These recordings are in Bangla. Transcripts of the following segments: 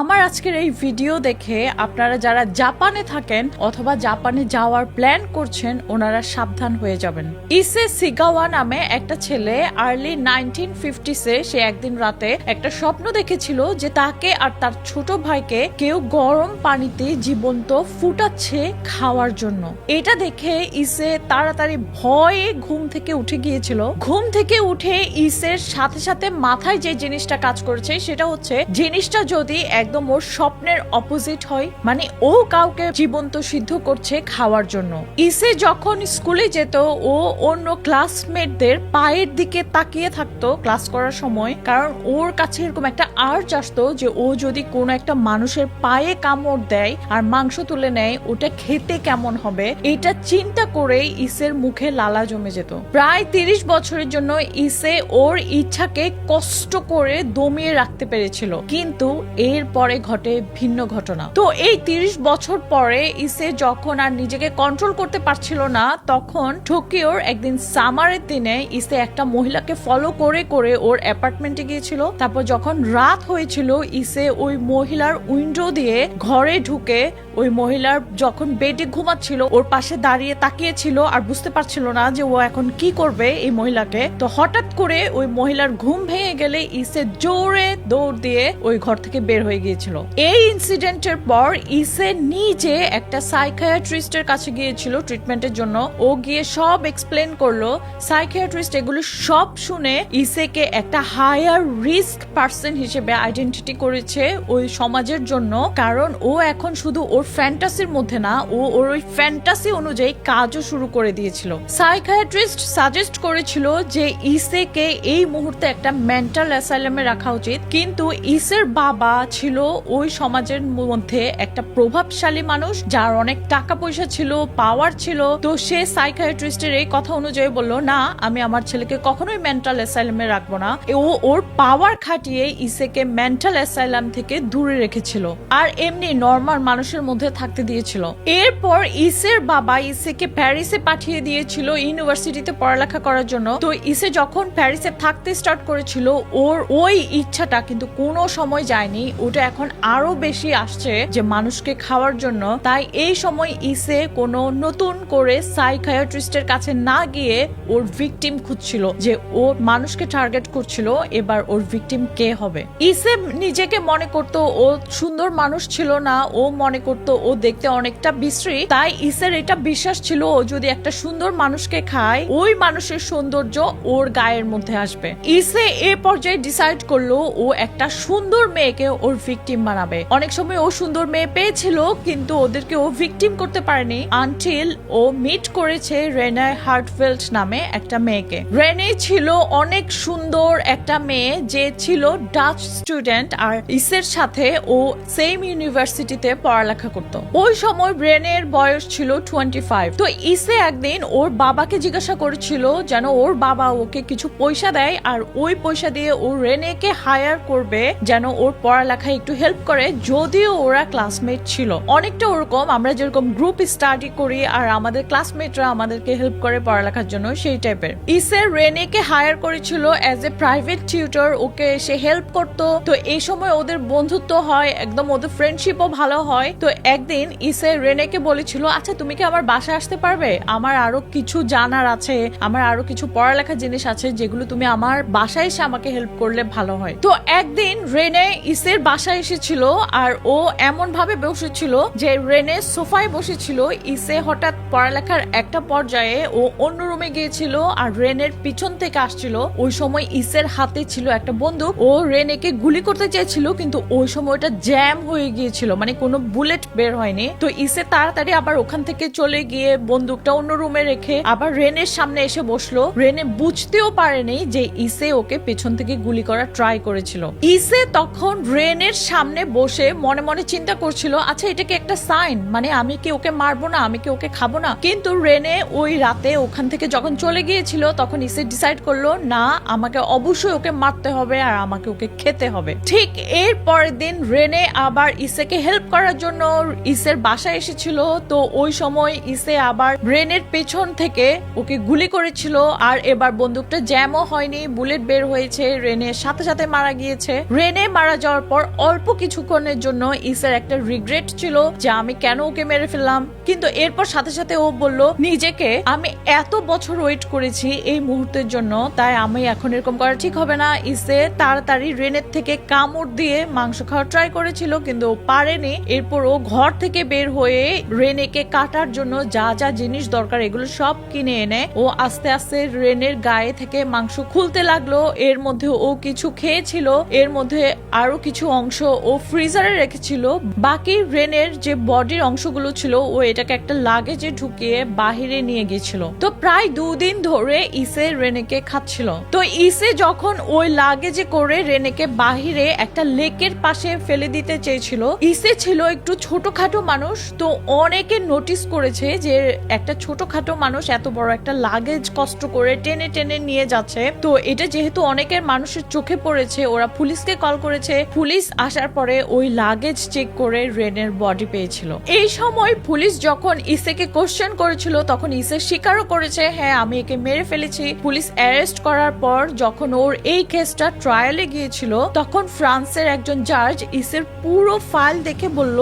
আমার আজকের এই ভিডিও দেখে আপনারা যারা জাপানে থাকেন অথবা জাপানে যাওয়ার প্ল্যান করছেন, ওনারা সাবধান হয়ে যাবেন। ইসে সিগাওয়া নামে একটা ছেলে আর্লি নাইনটিন ফিফটিসে সে একদিন রাতে একটা স্বপ্ন দেখেছিল যে তাকে আর তার ছোট ভাইকে কেউ গরম পানিতে জীবন্ত ফুটাচ্ছে খাওয়ার জন্য। এটা দেখে ইসে তাড়াতাড়ি ভয়ে ঘুম থেকে উঠে গিয়েছিল। ঘুম থেকে উঠে ইসের সাথে সাথে মাথায় যে জিনিসটা কাজ করেছে, সেটা হচ্ছে জিনিসটা যদি একদম ওর স্বপ্নের অপোজিট হয়। মানে ও কাউকে জীবন্ত সিদ্ধ করছে খাওয়ার জন্য। ইসে যখন স্কুলে যেত, ও অন্য ক্লাসমেটদের পায়ের দিকে তাকিয়ে থাকতো ক্লাস করার সময়। কারণ ওর কাছে এরকম একটা আর্চ আসতো যে ও যদি কোনো একটা মানুষের পায়ে কামড় দেয় আর মাংস তুলে নেয়, ওটা খেতে কেমন হবে? এটা চিন্তা করে ইসের মুখে লালা জমে যেত। প্রায় তিরিশ বছরের জন্য ইসে ওর ইচ্ছাকে কষ্ট করে দমিয়ে রাখতে পেরেছিল। কিন্তু এরপরে ঘটে ভিন্ন ঘটনা। তো এই তিরিশ বছর পরে ইসে যখন আর নিজেকে কন্ট্রোল করতে পারছিল না, তখন টোকিওর একদিন সামারের দিনে ইসে একটা মহিলাকে ফলো করে করে ওর অ্যাপার্টমেন্টে গিয়েছিল। তারপর যখন রাত হয়েছিল, ইসে ওই মহিলার উইন্ডো দিয়ে ঘরে ঢুকে ওই মহিলার যখন বেডে ঘুমাচ্ছিল, ওর পাশে দাঁড়িয়ে তাকিয়েছিল আর বুঝতে পারছিল না যে ও এখন কি করবে এই মহিলাকে। তো হঠাৎ করে ওই মহিলার ঘুম ভেঙে গেলে ইসে জোরে দৌড় দিয়ে ওই ঘর থেকে বের হয়ে গিয়েছিল। এই ইনসিডেন্টের পর ইসে নিজে একটা সাইকিয়াট্রিস্টের কাছে গিয়েছিল ট্রিটমেন্টের জন্য। ও গিয়ে সব এক্সপ্লেন করল। সাইকিয়াট্রিস্ট এগুলো সব শুনে ইসেকে একটা হায়ার রিস্ক পার্সন হিসেবে আইডেন্টিটি করেছে ওই সমাজের জন্য। কারণ ও এখন শুধু ওর ফ্যান্টাসির মধ্যে না, ও ওর ওই ফ্যান্টাসি অনুযায়ী কাজও শুরু করে দিয়েছিল। সাইকিয়াট্রিস্ট সাজেস্ট করেছিল যে ইসেকে এই মুহূর্তে একটা মেন্টাল অ্যাসাইলামে রাখা উচিত। কিন্তু ইসের বাবা ছিল ওই সমাজের মধ্যে একটা প্রভাবশালী মানুষ যার অনেক টাকা পয়সা ছিল পাওয়ার ছিল। তো সে সাইকিয়াট্রিস্টের এই কথা অনুযায়ী বলল, না, আমি আমার ছেলেকে কখনোই মেন্টাল অ্যাসাইলামে রাখব না। ও ওর পাওয়ার খাটিয়ে ইসেকে মেন্টাল অ্যাসাইলাম থেকে দূরে রেখেছিল আর এমনি নর্মাল মানুষের মধ্যে থাকতে দিয়েছিল। এরপর ইসের বাবা ইসেকে প্যারিসে পাঠিয়ে দিয়েছিল ইউনিভার্সিটিতে পড়ালেখা করার জন্য। তো ইসে যখন প্যারিসে থাকতে স্টার্ট করেছিল, ওর ওই ইচ্ছাটা কিন্তু কোনো সময় যায়নি। ওটা এখন আরও বেশি আসছে যে মানুষকে খাওয়ার জন্য। তাই এই সময় ইসে কোনো নতুন করে সাইকায়াট্রিস্টের কাছে না গিয়ে ওর ভিকটিম খুঁজছিল যে ও মানুষকে টার্গেট করছিল, এবার ওর ভিকটিম কে হবে? ইসে নিজেকে মনে করতো ও সুন্দর মানুষ ছিল না, ও মনে করতো ও দেখতে অনেকটা বিশ্রী। তাই ইসের এটা বিশ্বাস ছিল, ও যদি একটা সুন্দর মানুষকে খায়, ওই মানুষের সৌন্দর্য ওর গায়ের মধ্যে আসবে। ইসে এ পর্যায়ে ডিসাইড করল, ও একটা সুন্দর মেয়েকে ওর ভিকটিম বানাবে। অনেক সময় ও সুন্দর মেয়ে পেয়েছিল, কিন্তু ওদেরকে ও ভিকটিম করতে পারেনি আনটিল ও মিট করেছে রেনে হার্টফিল্ড নামে একটা মেয়েকে। রেনে ছিল অনেক সুন্দর একটা মেয়ে, যে ছিল ডাচ স্টুডেন্ট আর ইসের সাথে ও সেম ইউনিভার্সিটিতে পড়ালেখা করত। ওই সময় ব্রেনের বয়স ছিল টোয়েন্টি ফাইভ তো ইসে একদিন ওর বাবাকে জিজ্ঞাসা করেছিল যেন ওর বাবা ওকে কিছু পয়সা দেয়, আর ওই পয়সা দিয়ে ও রেনেকে হায়ার করবে যেন ওর পড়ালেখায় একটু হেল্প করে, যদিও ওরা ক্লাসমেট ছিল। অনেকটা ওরকম, আমরা যেরকম গ্রুপ স্টাডি করি আর আমাদের ক্লাসমেটরা আমাদেরকে হেল্প করে পড়ালেখার জন্য, সেই টাইপের ইসে রেনেকে হায়ার করেছিল অ্যাজ এ প্রাইভেট টিউটর ওকে সে হেল্প করতো। তো এই সময় ওদের বন্ধুত্ব হয়, একদম ওদের ফ্রেন্ডশিপও ভালো হয়। তো একদিন ইসে রেনেকে বলেছিল আচ্ছা তুমি কি আমার বাসায় আসতে পারবে? আমার আরও কিছু জানার আছে, আমার আরও কিছু পড়ালেখার জিনিস আছে, যেগুলো তুমি আমার বাসায় এসে আমাকে হেল্প করলে ভালো হয়। তো একদিন রেনে ইসের বাসায় এসেছিল আর ও এমন ভাবে বসেছিল যে রেনে সোফায় বসেছিল ইসে হঠাৎ পড়ালেখার একটা পর্যায়ে ও অন্য রুমে গিয়েছিল আর রেনের পিছন থেকে আসছিল। ওই সময় ইসের হাতে ছিল একটা বন্দুক। ও রেনেকে গুলি করতে চেয়েছিল, কিন্তু ওই সময় ওটা জ্যাম হয়ে গিয়েছিল মানে কোনো বুলেট বের হয়নি। তো ইসে তাড়াতাড়ি আবার ওখান থেকে চলে গিয়ে বন্দুকটা অন্য রুমে রেখে আবার রেনের সামনে এসে বসল। রেনে বুঝতেও পারেনি যে ইসে ওকে পেছন থেকে গুলি করা ট্রাই করেছিল। ইসে তখন রেনের সামনে বসে মনে মনে চিন্তা করছিল আচ্ছা এটা কি একটা সাইন? মানে আমি কি ওকে মারবো না? আমি কি ওকে খাব না কিন্তু রেনে ওই রাতে ওখান থেকে যখন চলে গিয়েছিল, তখন ইসে ডিসাইড করল, না, আমাকে অবশ্যই ওকে মারতে হবে আর আমাকে ওকে খেতে হবে। ঠিক এর পরের দিন রেনে আবার ইসেকে হেল্প করার জন্য ইসের বাসায় এসেছিল। তো ওই সময় ইসে আবার রেনের পেছন থেকে ওকে গুলি করেছিল আর এবার বন্দুকটা জ্যামও হয়নি বুলেট বের হয়েছে রেনের সাথে সাথে মারা গিয়েছে। রেনে মারা যাওয়ার পর অল্প কিছুক্ষণের জন্য ইসের একটা রিগ্রেট ছিল যে, আমি কেন ওকে মেরে ফেললাম? কিন্তু এরপর সাথে সাথে ও বলল, নিজেকে আমি এত বছর ওয়েট করেছি এই মুহূর্তের জন্য, তাই আমি এখন এরকম করা ঠিক হবে না। ইসে তাড়াতাড়ি রেনের থেকে কামড় দিয়ে মাংস খাওয়া ট্রাই করেছিল, কিন্তু ও পারেনি। এরপর ও ঘর থেকে বের হয়ে রেনেকে কাটার জন্য যা যা জিনিস দরকার এগুলো সব কিনে এনে, ও আস্তে আস্তে রেনের গায়ে থেকে মাংস খুলতে লাগল। এর মধ্যে ও কিছু খেয়েছিল, এর মধ্যে আরও কিছু অংশ ও ফ্রিজারে রেখেছিল। বাকি রেনের যে বডির অংশগুলো ছিল, ও এটাকে একটা লাগেজে ঢুকিয়ে বাহিরে নিয়ে গেছিল তো প্রায় দুদিন ধরে ইসে রেনেকে খাচ্ছিল। তো ইসে যখন ওই লাগেজে করে রেনেকে বাহিরে একটা লেকের পাশে ফেলে দিতে চেয়েছিল, ইসে ছিল একটু ছোটখাটো মানুষ। তো অনেকে নোটিস করেছে যে একটা ছোটখাটো মানুষ এত বড় একটা লাগেজ কষ্ট করে টেনে টেনে নিয়ে যাচ্ছে। তো এটা যেহেতু অনেকের মানুষের চোখে পড়েছে, ওরা পুলিশকে কল করেছে। পুলিশ আসার পরে ওই লাগেজ চেক করে রেনের বডি পেয়েছিল। এই সময় পুলিশ যখন ইসেকে কোশ্চেন করেছিল, তখন ইসে স্বীকারও করেছে হ্যাঁ আমি একে মেরে ফেলেছি। পুলিশ অ্যারেস্ট করার পর যখন ওর এই কেসটা ট্রায়ালে গিয়েছিল, তখন ফ্রান্সের একজন জাজ ইসের পুরো ফাইল দেখে বলল,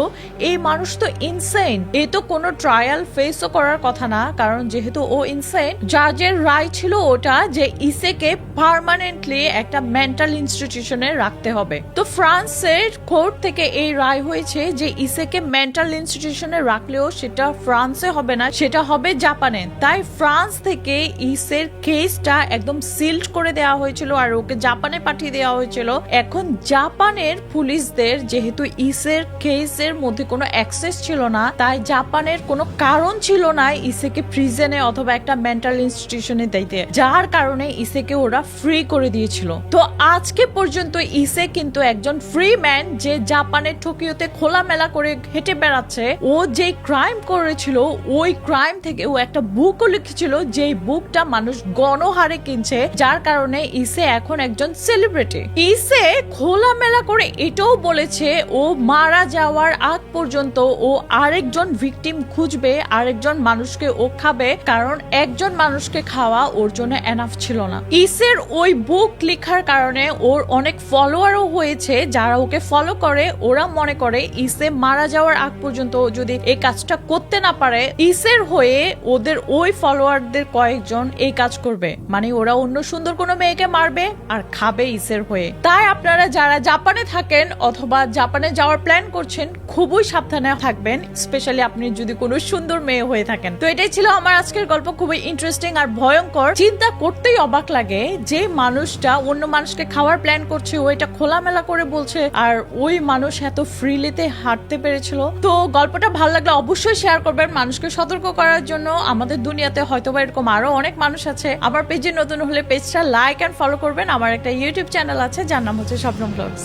এই মানুষ তো ইনসেন এ তো কোনো ট্রায়াল ফেসও করার কথা না, কারণ যেহেতু ও ইনসেন জাজের রায় ছিল ওটা যে ইসেকে পার্মানেন্টলি একটা মেন্টাল ইনস্টিটিউশনে রাখতে হবে। তো ফ্রান্সের কোর্ট থেকে এই রায় হয়েছে যে ইসেকে মেন্টাল ইনস্টিটিউশনে রাখলেও সেটা ফ্রান্সে হবে না, সেটা হবে জাপানে। তাই ফ্রান্স থেকে ইসের কেসটা একদম সিল্ড করে দেওয়া হয়েছিল আর ওকে জাপানে পাঠিয়ে দেওয়া হয়েছিল। এখন জাপানের পুলিশদের, যেহেতু ইসের কেসের মধ্যে কোনো অ্যাক্সেস ছিল না, তাই জাপানের কোনো কারণ ছিল না ইসেকে প্রিজনে অথবা একটা মেন্টাল ইনস্টিটিউশনে দিতে। যার কারণে ইসেকে ওরা ফ্রি করে দিয়েছিল। তো আজকে পর্যন্ত ইসে কিন্তু একজন ফ্রি ম্যান যে জাপানের টোকিওতে খোলামেলা করে হেঁটে বেড়াচ্ছে, ও যে ক্রাইম করেছিল ওই ক্রাইম থেকে ও একটা বুকও লিখেছিল যে বুকটা মানুষ গণহারে কিনছে, যার কারণে ইসে এখন একজন সেলিব্রিটি ইসে খোলামেলা করে এটাও বলেছে, ও মারা যাওয়ার আগ পর্যন্ত ও আরেকজন ভিকটিম খুঁজবে, আরেকজন মানুষকে ও খাবে, কারণ একজন মানুষকে খাওয়া ওর জন্য এনাফ ছিল না। ইসের ওই বুক লেখার কারণে ওর অনেক ফলোয়ারও হয়েছে, যারা ওকে ফলো করে, ওরা মনে করে ইসে মারা যাওয়ার আগ পর্যন্ত যদি এই কাজটা করতে না পারে ইসের হয়ে ওদের ওই ফলোয়ারদের কয়েকজন এই কাজ করবে। মানে ওরা অন্য সুন্দর কোনো মেয়েকে মারবে আর খাবে ইসের হয়ে। তাই আপনারা যারা জাপানে থাকেন অথবা জাপানে যাওয়ার প্ল্যান করছেন, খুবই সাবধানে থাকবেন স্পেশালি আপনি যদি কোনো সুন্দর মেয়ে হয়ে থাকেন। তো এটাই ছিল আমার আজকের গল্প, খুবই ইন্টারেস্টিং আর ভয়ঙ্কর। চিন্তা করতেই অবাক লাগে যে মানুষটা অন্য মানুষকে খাওয়ার প্ল্যান করছে, ও এটা খোলামেলা করে বলছে আর ওই মানুষ এত ফ্রিলিতে হাঁটতে পেরেছিল। তো গল্পটা ভালো লাগলে অবশ্যই শেয়ার করবেন, মানুষকে সতর্ক করার জন্য আমাদের দুনিয়াতে হয়তো বা এরকম আরও অনেক মানুষ আছে। আমার পেজে নতুন হলে পেজটা লাইক অ্যান্ড ফলো করবেন। আমার একটা ইউটিউব চ্যানেল আছে, যার নাম হচ্ছে স্বপ্ন ব্লগস